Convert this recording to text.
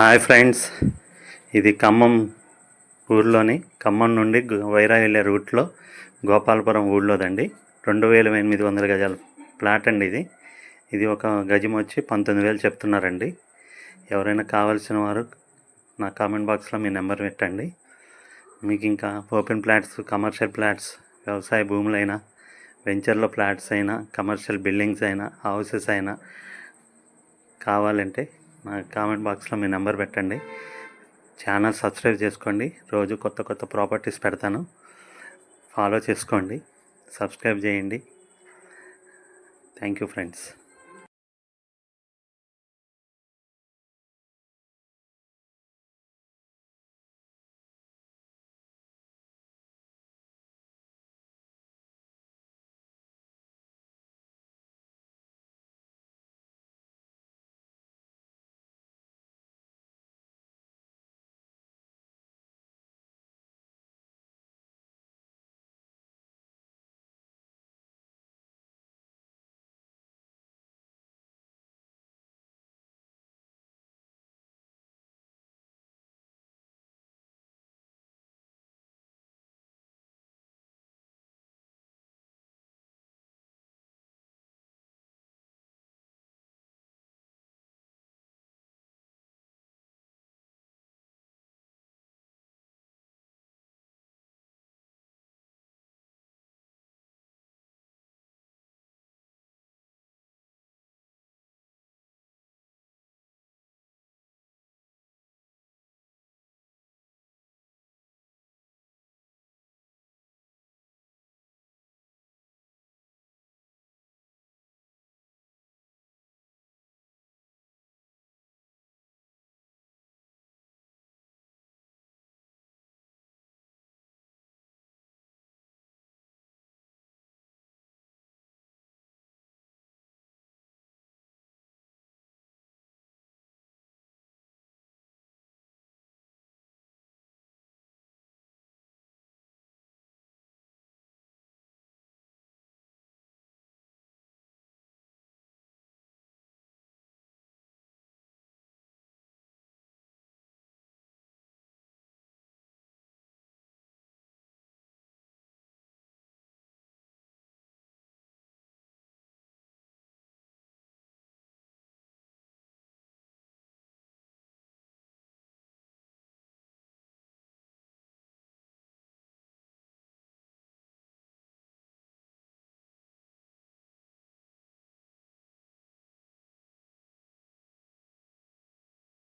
Hi friends ఇది ఖమ్మం ఊర్లోని ఖమ్మం నుండి వైరా వెళ్ళే రూట్లో గోపాలపురం ఊళ్ళోదండి రెండు వేల ఎనిమిది వందల గజాల ప్లాట్ అండి ఇది. ఇది ఒక గజం వచ్చి పంతొమ్మిది వేలు చెప్తున్నారండి. ఎవరైనా కావాల్సిన వారు నా కామెంట్ బాక్స్లో మీ నెంబర్ పెట్టండి. మీకు ఇంకా ఓపెన్ ప్లాట్స్ కమర్షియల్ ప్లాట్స్ వ్యవసాయ భూములైనా వెంచర్లో ప్లాట్స్ అయినా కమర్షియల్ బిల్డింగ్స్ అయినా హౌసెస్ అయినా కావాలంటే నా కామెంట్ బాక్స్లో మీ నెంబర్ పెట్టండి. ఛానల్ సబ్స్క్రైబ్ చేసుకోండి. రోజు కొత్త కొత్త ప్రాపర్టీస్ పెడతాను. ఫాలో చేసుకోండి. సబ్స్క్రైబ్ చేయండి. Thank you friends